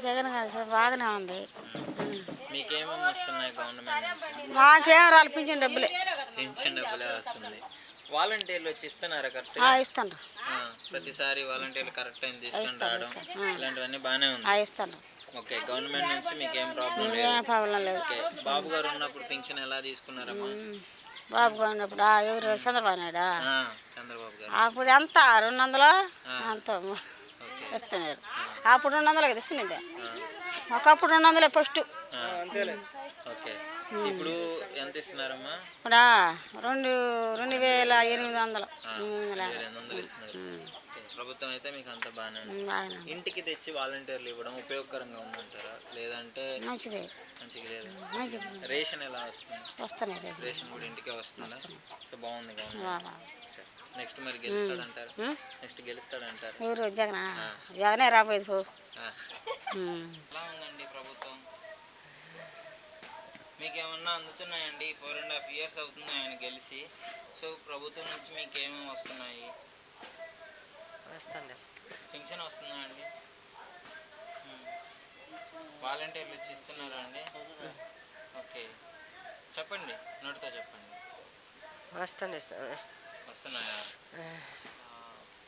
జగన్ గారి చదువు బాగానే ఉంది. మీకేమేమి వస్తున్నాయి గవర్నమెంట్ మాకేం రాలి పింఛన్ డబ్బులే. పెన్షన్ డబ్బులే వస్తుంది వాలంటీర్లు వచ్చి ఇస్తున్నారా కరెక్ట్ ఆ, ఇస్తాండ్రు ప్రతిసారి వాలంటీర్లు కరెక్ట్ టైం తీసుకొని ఇస్తాను, రావడం ఇస్తాను. ఇలాంటివన్నీ బాగానే ఉంది. ఆ, ఇస్తాండ్రు ఓకే గవర్నమెంట్ నుంచి మీకు ఏం ప్రాబ్లం లేదు. ఏం ప్రాబ్లం లేదు. ఓకే బాబు గారు ఉన్నప్పుడు పెన్షన్ ఎలా తీసుకున్నారమ్మా? బాబు గారు ఉన్నప్పుడు ఆ, ఎవరు చంద్రబాబు నాయుడు? చంద్రబాబు గారు. అప్పుడు ఎంత? రెండు వందలు? అంత ఇస్తున్నారు. అప్పుడు రెండు వందలు కదా ఇస్తున్నది ఒకప్పుడు రెండు వందలే ఫస్ట్ ఇప్పుడు ఎంత ఇస్తున్నారమ్మా? ఇప్పుడు రెండు రెండు వేల ఎనిమిది వందలు. ప్రభుత్వం అయితే మీకు అంత బాగానే. ఇంటికి తెచ్చి వాలంటీర్లు ఇవ్వడం ఉపయోగకరంగా ఉందంటారా? లేదంటే మంచిదే. మంచిగా లేదు. రేషన్ ఎలా వస్తుంది? వస్తున్నాయి రేషన్. కూడా ఇంటికే వస్తుందా? సో బాగుంది. నెక్స్ట్ మరి గెలుస్తాడంటారు. నెక్స్ట్ గెలుస్తాడంటారు. ఎవరు జగన్? జగనే రాబోయేది పో. ఎలా ఉందండి ప్రభుత్వం? మీకు ఏమన్నా అందుతున్నాయండి ఫోర్ అండ్ హాఫ్ ఇయర్స్ అవుతుంది ఆయన గెలిచి. సో ప్రభుత్వం నుంచి మీకు ఏమేమి వస్తున్నాయి? వస్తుండే. పెన్షన్ వస్తుందా అండి? వాలంటీర్లు ఇచ్చి ఇస్తున్నారా అండి? ఓకే. చెప్పండి. నోటితో చెప్పండి. స్వామి. వస్తున్నాయా? ఆ,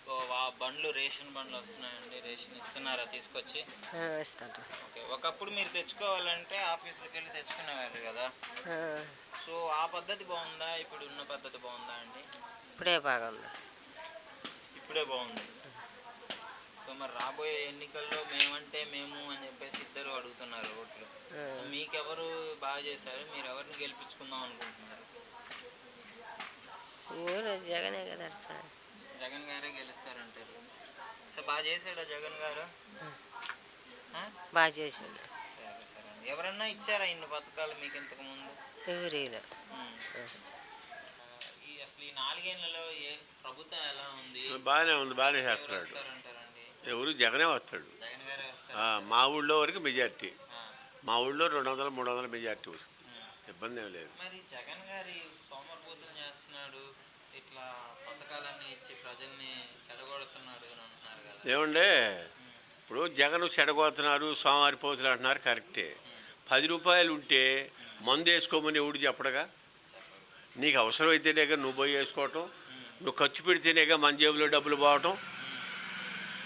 ఓ, వా- బండ్లు రేషన్ బండ్లు వస్తున్నాయండి. రేషన్ ఇస్తున్నారా తీసుకొచ్చి? ఆ, ఇస్తుండ్రు ఓకే ఒకప్పుడు మీరు తెచ్చుకోవాలంటే ఆఫీసులకు వెళ్ళి తెచ్చుకునేవారు కదా. ఆ, సో ఆ పద్ధతి బాగుందా? ఇప్పుడు ఉన్న పద్ధతి బాగుందా అండి? ఇప్పుడే బాగుంది. ఇప్పుడే బాగుంది. సో మరి రాబోయే ఎన్నికల్లో మేమంటే మేము అని చెప్పేసి ఇద్దరు అడుగుతున్నారు ఓట్లు. సో మీకెవరు బాగా చేశారు? మీరు ఎవరిని గెలిపించుకుందాం అనుకుంటున్నారు? ఊరు జగనే కదా సార్. జగన్ గారే గెలుస్తారంటారు. సో బాగా చేశాడా జగన్ గారు? బాగా చేసిండు. సరే సరే. ఎవరన్నా ఇచ్చారా ఇన్ని పథకాలు మీకు ఇంతకు ముందు? ఎవరిలో ఈ అసలు ఈ నాలుగేళ్ళలో ఏ ప్రభుత్వం ఎలా ఉంది? బాగానే ఉంది బాగానే ఎవరు చేస్తున్నాడు వస్తారంటారండి? ఎవరు? జగనే వస్తాడు. జగన్ గారే వస్తారు? ఆ, మా ఊళ్ళో వరకు మెజార్టీ. మా ఊళ్ళో రెండు వందల మూడు వందల మెజార్టీ వస్తుంది. ఇబ్బంది ఏం లేదు. మరి జగన్ గారి సోమరిపోతులు చేస్తున్నాడు. ఇట్లా పథకాలన్నీ ఇచ్చి ప్రజల్ని చెడగొడుతున్నాడు అని అంటున్నారు కదా. ఏమండే? ఇప్పుడు జగన్ చెడగోతున్నారు సోమవారి పోతులు అంటున్నారు కరెక్టే. పది రూపాయలు ఉంటే మందు వేసుకోమని ఎవడు చెప్పడగా? నీకు అవసరమైతేనేగా నువ్వు పోయి వేసుకోవటం నువ్వు ఖర్చు పెడితేనేగా మన జేబులో డబ్బులు పోవటం.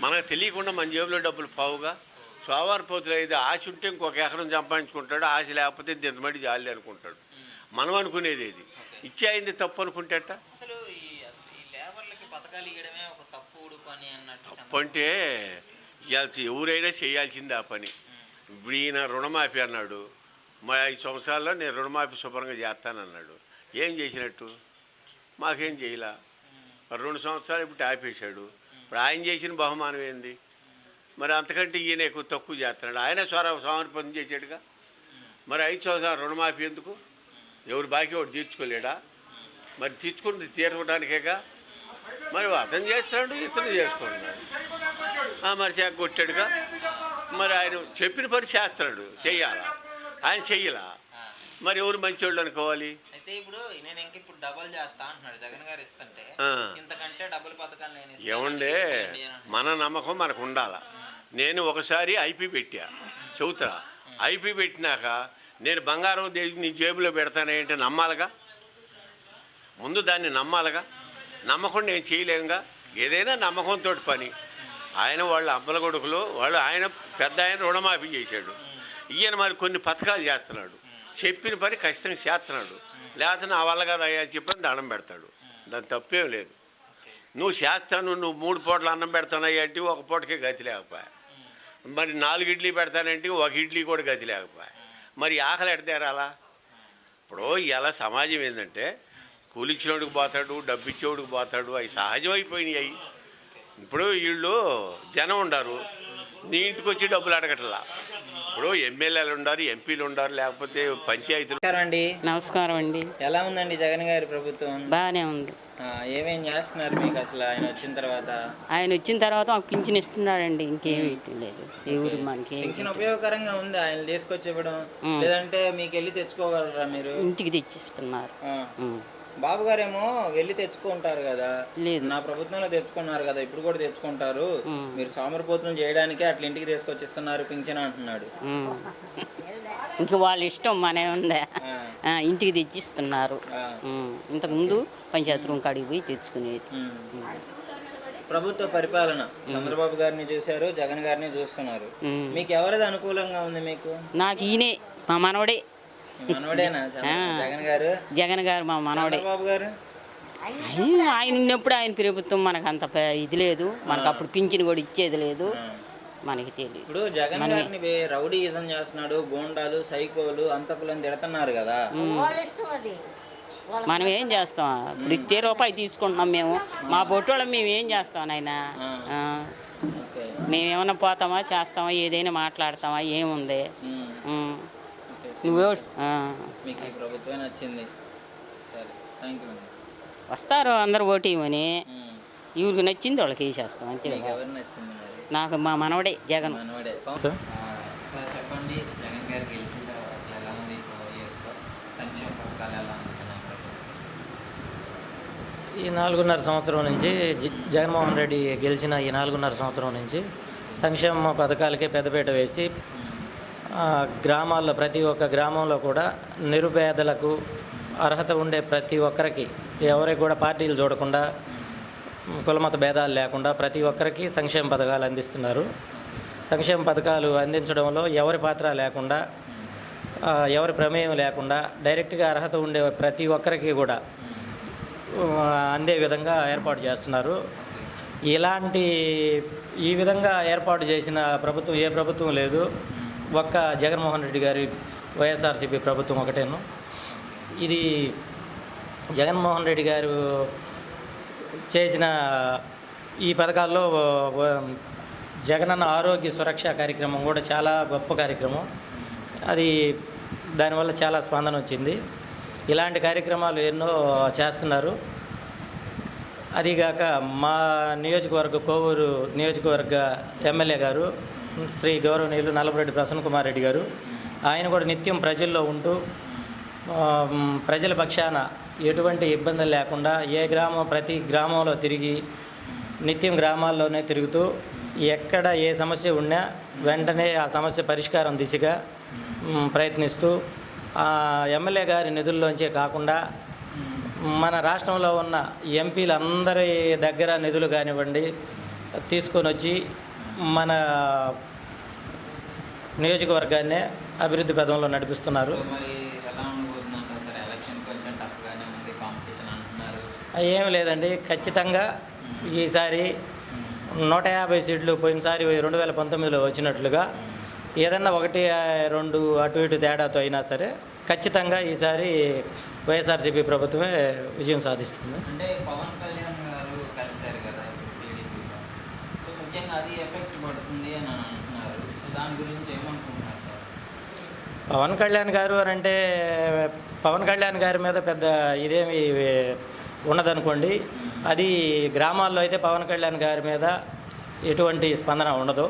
మనకు తెలియకుండా మన జేబులో డబ్బులు పోవుగా? సోమవారి పోతులు అయితే ఆశ ఉంటే ఇంకొక ఎకరం సంపాదించుకుంటాడు ఆశ లేకపోతే దింతమడి జాలి అనుకుంటాడు. మనం అనుకునేది ఇది ఇచ్చే అయింది తప్పు అనుకుంటేట అసలు ఈ అసలు ఈ లేబర్లకి పథకాలు ఇవ్వడమే ఒక తప్పుడు పని అన్నట్టు తప్పు అంటే ఇవాళ ఎవరైనా చేయాల్సిందే ఆ పని. ఇప్పుడు ఈయన రుణమాఫీ అన్నాడు. మా ఐదు సంవత్సరాల్లో నేను రుణమాఫీ శుభ్రంగా చేస్తానన్నాడు. ఏం చేసినట్టు? మాకేం చేయలా? మరి రెండు సంవత్సరాలు ఇప్పుడు ఆపేశాడు. ఇప్పుడు ఆయన చేసిన బహుమానం ఏంది? మరి అంతకంటే ఈయన ఎక్కువ తక్కువ చేస్తున్నాడు. ఆయన స్వర సమర్పణ చేసాడుగా మరి ఐదు సంవత్సరాలు రుణమాఫీ ఎందుకు? ఎవరు బాకీ వాడు తీర్చుకోలేడా? మరి తీర్చుకుని తీర్చడానికేగా మరి అతను చేస్తున్నాడు ఇతను చేసుకుంటున్నాడు. ఆ, మరి కొట్టాడుగా? మరి ఆయన చెప్పిన పని చేస్తున్నాడు చెయ్యాలా? ఆయన చెయ్యలా? మరి ఎవరు మంచివాళ్ళు అనుకోవాలి? అయితే ఇప్పుడు నేను ఇంక ఇప్పుడు డబల్ చేస్తా అంటున్నాడు జగన్ గారు ఇస్తుంటే. ఇంతకంటే డబుల్ పథకాలు నేను ఏమండే. మన నమ్మకం మనకు ఉండాల? నేను ఒకసారి ఐపీ పెట్టా. చెబుతా. ఐపీ పెట్టినాక నేను బంగారం నీ జేబులో పెడతానేంటి నమ్మాలిగా? ముందు దాన్ని నమ్మాలిగా? నమ్మకం నేను చేయలేనుగా ఏదైనా నమ్మకంతో పని. ఆయన వాళ్ళ అబ్బల కొడుకులు వాళ్ళు ఆయన పెద్ద ఆయన రుణమాఫీ చేశాడు. ఈయన మరి కొన్ని పథకాలు చేస్తున్నాడు. చెప్పిన పని ఖచ్చితంగా చేస్తున్నాడు. లేకపోతే నా వల్ల కదా అయ్యా అని చెప్పని దండం పెడతాడు. దాని తప్పేం లేదు. నువ్వు చేస్తాను నువ్వు మూడు పూటలు అన్నం పెడతానయ్యా అంటే ఒక పూటకే గతి లేకపోయా. మరి నాలుగు ఇడ్లీ పెడతానంటే ఒక ఇడ్లీ కూడా గతి లేకపోయా. మరి ఆకలి ఎడతారాలా ఇప్పుడు ఇలా సమాజం ఏంటంటే కూలిచ్చినోడికి పోతాడు డబ్బు ఇచ్చేవాడికి పోతాడు అవి సహజం అయిపోయినాయి అవి. ఇప్పుడు వీళ్ళు జనం ఉండారు నీ ఇంటికి వచ్చి డబ్బులు అడగట్లా. ఇప్పుడు ఎమ్మెల్యేలు ఉండారు ఎంపీలు ఉండారు లేకపోతే పంచాయతీలు. నమస్కారం అండి. నమస్కారం అండి. ఎలా ఉందండి జగన్ గారి ప్రభుత్వం? బాగానే ఉంది. ఏమేం చేస్తున్నారు మీకు అసలు ఆయన వచ్చిన తర్వాత? ఆయన వచ్చిన తర్వాత మాకు పింఛన్ ఇస్తున్నాడండి ఇంకేమి లేదు. మనకి పెన్షన్ ఉపయోగకరంగా ఉంది? ఆయన తీసుకొచ్చి ఇవ్వడం లేదంటే మీకు వెళ్ళి తెచ్చుకోగలరా మీరు? ఇంటికి తెచ్చిస్తున్నారు. బాబు గారేమో వెళ్ళి తెచ్చుకుంటారు కదా. లేదు. నా ప్రభుత్వంలో తెచ్చుకున్నారు కదా ఇప్పుడు కూడా తెచ్చుకుంటారు. మీరు సోమరిపోతులు చేయడానికే అట్లా ఇంటికి తీసుకొచ్చి ఇస్తున్నారు పింఛన్ అంటున్నాడు. ఇంక వాళ్ళ ఇష్టం మనే ఉందా ఇంటికి తెచ్చిస్తున్నారు. ఇంతకుముందు పంచాయతీ రూమ్ కాడికి పోయి తెచ్చుకునేది. ప్రభుత్వ పరిపాలన. చంద్రబాబు గారిని చూశారు జగన్ గారిని చూస్తున్నారు. మీకు ఎవరిది అనుకూలంగా ఉంది మీకు? నాకు ఈయనే మా మనవడే. మనవడేనా? జగన్ గారు? జగన్ గారు మా మనవడే. చంద్రబాబు గారు? ఆయన ఉన్నప్పుడు ఆయన ప్రభుత్వం మనకు అంత ఇది లేదు. మనకు అప్పుడు పింఛన్ కూడా ఇచ్చేది లేదు. మనకి తెలియదు ఇప్పుడు జగన్ గారిని వే- చేస్తున్నాడు గోండాలు సైకోలు అంతకులను తిడుతున్నారు కదా. మనం ఏం చేస్తాం? ఇప్పుడు ఇచ్చే రూపాయి తీసుకుంటున్నాం మేము. మా పొట్టోళ్ళం మేము ఏం చేస్తాం ఆయన మేమేమన్నా పోతామా చేస్తామా ఏదైనా మాట్లాడతామా ఏముంది? నువ్వే వస్తారు అందరు పోటీ ఇవ్వని ఇవికి నచ్చింది వాళ్ళకి వేసేస్తాం అంతే నచ్చింది నాకు మా మనవడే జగన్. చెప్పండి జగన్ గారు గెలిచిన తర్వాత అసలు ఎలా ఉంది ఫోర్ ఇయర్స్లో సంక్షేమ పథకాలు ఎలా అందుతున్నాయి ప్రజలకి? ఈ నాలుగున్నర సంవత్సరం నుంచి జ- జగన్మోహన్ రెడ్డి గెలిచిన ఈ నాలుగున్నర సంవత్సరం నుంచి సంక్షేమ పథకాలకే పెద్దపీట వేసి ఆ, గ్రామాల్లో ప్రతి ఒక్క గ్రామంలో కూడా నిరుపేదలకు అర్హత ఉండే ప్రతి ఒక్కరికి ఎవరికి కూడా పార్టీలు చూడకుండా కులమత భేదాలు లేకుండా ప్రతి ఒక్కరికి సంక్షేమ పథకాలు అందిస్తున్నారు. సంక్షేమ పథకాలు అందించడంలో ఎవరి పాత్ర లేకుండా ఎవరి ప్రమేయం లేకుండా డైరెక్ట్గా అర్హత ఉండే ప్రతి ఒక్కరికి కూడా అందే విధంగా ఏర్పాటు చేస్తున్నారు. ఇలాంటి ఈ విధంగా ఏర్పాటు చేసిన ప్రభుత్వం ఏ ప్రభుత్వం లేదు. ఒక్క జగన్మోహన్ రెడ్డి గారి వైఎస్ఆర్సీపీ ప్రభుత్వం ఒకటేను. ఇది జగన్మోహన్ రెడ్డి గారు చేసిన ఈ పథకాల్లో జగనన్న ఆరోగ్య సురక్ష కార్యక్రమం కూడా చాలా గొప్ప కార్యక్రమం. అది దానివల్ల చాలా స్పందన వచ్చింది. ఇలాంటి కార్యక్రమాలు ఎన్నో చేస్తున్నారు. అదిగాక మా నియోజకవర్గ కోవూరు నియోజకవర్గ ఎమ్మెల్యే గారు శ్రీ గౌరవనీయులు నల్లపురెడ్డి ప్రసన్న కుమార్ రెడ్డి గారు. ఆయన కూడా నిత్యం ప్రజల్లో ఉంటూ ప్రజల పక్షాన ఎటువంటి ఇబ్బందులు లేకుండా ఏ గ్రామం ప్రతి గ్రామంలో తిరిగి నిత్యం గ్రామాల్లోనే తిరుగుతూ ఎక్కడ ఏ సమస్య ఉన్నా వెంటనే ఆ సమస్య పరిష్కారం దిశగా ప్రయత్నిస్తూ ఎమ్మెల్యే గారి నిధుల్లోంచే కాకుండా మన రాష్ట్రంలో ఉన్న ఎంపీలందరి దగ్గర నిధులు కానివ్వండి తీసుకొని వచ్చి మన నియోజకవర్గాన్నే అభివృద్ధి పదంలో నడిపిస్తున్నారు. ఏం లేదండి. ఖచ్చితంగా ఈసారి నూట యాభై సీట్లు పోయినసారి రెండు వేల పంతొమ్మిదిలో వచ్చినట్లుగా ఏదన్నా ఒకటి రెండు అటు ఇటు తేడాతో అయినా సరే ఖచ్చితంగా ఈసారి వైఎస్ఆర్సీపీ ప్రభుత్వమే విజయం సాధిస్తుంది. అంటే పవన్ కళ్యాణ్ గారు కలిశారు కదా ఇప్పుడు టీడీపీలో. సో ముఖ్యంగా అది ఎఫెక్ట్ పడుతుంది అని అంటున్నారు. సో దాని గురించి ఏమనుకుంటున్నారు సార్? పవన్ కళ్యాణ్ గారు అని అంటే పవన్ కళ్యాణ్ గారి మీద పెద్ద ఇదేమి ఉన్నదనుకోండి అది గ్రామాల్లో అయితే పవన్ కళ్యాణ్ గారి మీద ఎటువంటి స్పందన ఉండదు.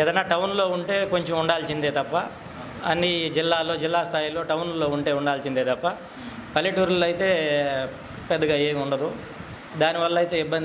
ఏదైనా టౌన్లో ఉంటే కొంచెం ఉండాల్సిందే తప్ప అన్ని జిల్లాలో జిల్లా స్థాయిలో టౌన్లో ఉంటే ఉండాల్సిందే తప్ప పల్లెటూరులో అయితే పెద్దగా ఏమి ఉండదు. దానివల్ల అయితే ఇబ్బంది